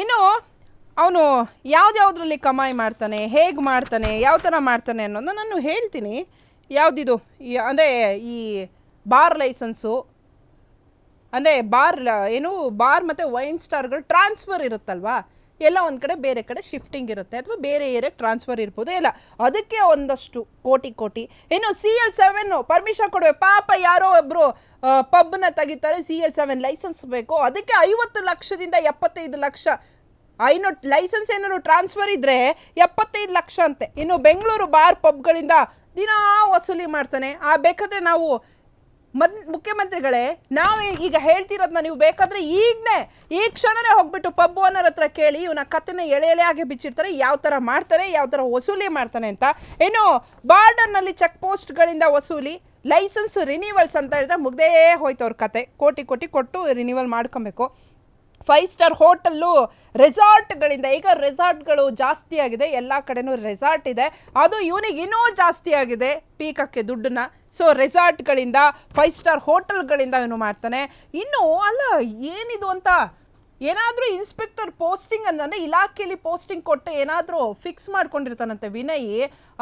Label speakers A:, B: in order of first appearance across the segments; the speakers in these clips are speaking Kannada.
A: ಇನ್ನು ಅವನು ಯಾವುದ್ಯಾವುದ್ರಲ್ಲಿ ಕಮಾಯಿ ಮಾಡ್ತಾನೆ, ಹೇಗೆ ಮಾಡ್ತಾನೆ, ಯಾವ ಥರ ಮಾಡ್ತಾನೆ ಅನ್ನೋದನ್ನ ನಾನು ಹೇಳ್ತೀನಿ. ಯಾವುದಿದು? ಅಂದರೆ ಈ ಬಾರ್ ಲೈಸೆನ್ಸು, ಅಂದರೆ ಬಾರ್ ಏನು, ಬಾರ್ ಮತ್ತು ವೈನ್ ಸ್ಟಾರ್ಗಳು ಟ್ರಾನ್ಸ್ಫರ್ ಇರುತ್ತಲ್ವಾ? ಎಲ್ಲ ಒಂದು ಕಡೆ ಬೇರೆ ಕಡೆ ಶಿಫ್ಟಿಂಗ್ ಇರುತ್ತೆ ಅಥವಾ ಬೇರೆ ಏರಿಯಾಗೆ ಟ್ರಾನ್ಸ್ಫರ್ ಇರ್ಬೋದು. ಎಲ್ಲ ಅದಕ್ಕೆ ಒಂದಷ್ಟು ಕೋಟಿ ಕೋಟಿ. ಇನ್ನು ಸಿ ಎಲ್ ಸೆವೆನ್ನು ಪರ್ಮಿಷನ್ ಕೊಡಬೇಕು ಪಾಪ ಯಾರೋ ಒಬ್ಬರು ಪಬ್ನ ತೆಗಿತಾರೆ ಸಿ ಎಲ್ ಸೆವೆನ್ ಲೈಸೆನ್ಸ್ ಬೇಕು. ಅದಕ್ಕೆ ಐವತ್ತು ಲಕ್ಷದಿಂದ ಎಪ್ಪತ್ತೈದು ಲಕ್ಷ. ಐನೋ ಲೈಸೆನ್ಸ್ ಏನಾದ್ರು ಟ್ರಾನ್ಸ್ಫರ್ ಇದ್ದರೆ ಎಪ್ಪತ್ತೈದು ಲಕ್ಷ ಅಂತೆ. ಇನ್ನು ಬೆಂಗಳೂರು ಬಾರ್ ಪಬ್ಗಳಿಂದ ದಿನಾ ವಸೂಲಿ ಮಾಡ್ತಾನೆ. ಆ, ಬೇಕಾದರೆ ನಾವು ಮದ್ ಮುಖ್ಯಮಂತ್ರಿಗಳೇ, ನಾವು ಈಗ ಹೇಳ್ತಿರೋದನ್ನ ನೀವು ಬೇಕಾದ್ರೆ ಈಗನೇ, ಈ ಕ್ಷಣನೇ ಹೋಗ್ಬಿಟ್ಟು ಪಬ್ ಓನರ್ ಹತ್ರ ಕೇಳಿ ಇವನ ಕತ್ತಿನ ಎಳೆ ಎಳೆಯಾಗಿ ಬಿಚ್ಚಿರ್ತಾರೆ, ಯಾವ ಥರ ಮಾಡ್ತಾರೆ, ಯಾವ ಥರ ವಸೂಲಿ ಮಾಡ್ತಾನೆ ಅಂತ. ಏನು ಬಾರ್ಡರ್ನಲ್ಲಿ ಚೆಕ್ ಪೋಸ್ಟ್ಗಳಿಂದ ವಸೂಲಿ, ಲೈಸೆನ್ಸ್ ರಿನಿವಲ್ಸ್ ಅಂತ ಹೇಳಿದ್ರೆ ಮುಗ್ದೇ ಹೋಯ್ತು ಅವ್ರ ಕತೆ. ಕೋಟಿ ಕೋಟಿ ಕೊಟ್ಟು ರಿನಿವಲ್ ಮಾಡ್ಕೊಬೇಕು. ಫೈವ್ ಸ್ಟಾರ್ ಹೋಟೆಲ್ಲು ರೆಸಾರ್ಟ್ಗಳಿಂದ, ಈಗ ರೆಸಾರ್ಟ್ಗಳು ಜಾಸ್ತಿ ಆಗಿದೆ, ಎಲ್ಲ ಕಡೆನೂ ರೆಸಾರ್ಟ್ ಇದೆ. ಅದು ಇವನಿಗೆ ಇನ್ನೂ ಜಾಸ್ತಿ ಆಗಿದೆ ಪೀಕಕ್ಕೆ ದುಡ್ಡನ್ನ. ಸೊ ರೆಸಾರ್ಟ್ಗಳಿಂದ, ಫೈವ್ ಸ್ಟಾರ್ ಹೋಟೆಲ್ಗಳಿಂದ ಇವನು ಮಾಡ್ತಾನೆ. ಇನ್ನು ಅಲ್ಲ, ಏನಿದು ಅಂತ ಏನಾದರೂ ಇನ್ಸ್ಪೆಕ್ಟರ್ ಪೋಸ್ಟಿಂಗ್ ಅಂದರೆ ಇಲಾಖೆಯಲ್ಲಿ ಪೋಸ್ಟಿಂಗ್ ಕೊಟ್ಟು ಏನಾದರೂ ಫಿಕ್ಸ್ ಮಾಡ್ಕೊಂಡಿರ್ತಾನಂತೆ ವಿನಯ್,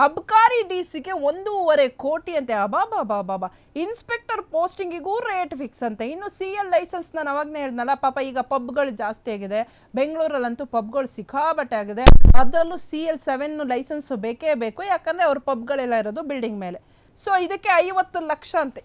A: ಅಬ್ಕಾರಿ ಡಿ ಸಿಗೆ ಒಂದೂವರೆ ಕೋಟಿ ಅಂತೆ ಅಬಾಬಾ ಬಾಬಾ ಇನ್ಸ್ಪೆಕ್ಟರ್ ಪೋಸ್ಟಿಂಗಿಗೂ ರೇಟ್ ಫಿಕ್ಸ್ ಅಂತೆ. ಇನ್ನು ಸಿ ಎಲ್ ಲೈಸೆನ್ಸ್ ನಾನು ಅವಾಗನೇ ಹೇಳ್ದಲ್ಲ ಪಾಪ ಈಗ ಪಬ್ಗಳು ಜಾಸ್ತಿ ಆಗಿದೆ. ಬೆಂಗಳೂರಲ್ಲಂತೂ ಪಬ್ಗಳು ಸಿಕ್ಕಾಬಟ್ಟೆ ಆಗಿದೆ. ಅದರಲ್ಲೂ ಸಿ ಎಲ್ ಸೆವೆನ್ ಲೈಸೆನ್ಸ್ ಬೇಕೇ ಬೇಕು. ಯಾಕಂದರೆ ಅವ್ರ ಪಬ್ಗಳೆಲ್ಲ ಇರೋದು ಬಿಲ್ಡಿಂಗ್ ಮೇಲೆ. ಸೊ ಇದಕ್ಕೆ ಐವತ್ತು ಲಕ್ಷ ಅಂತೆ.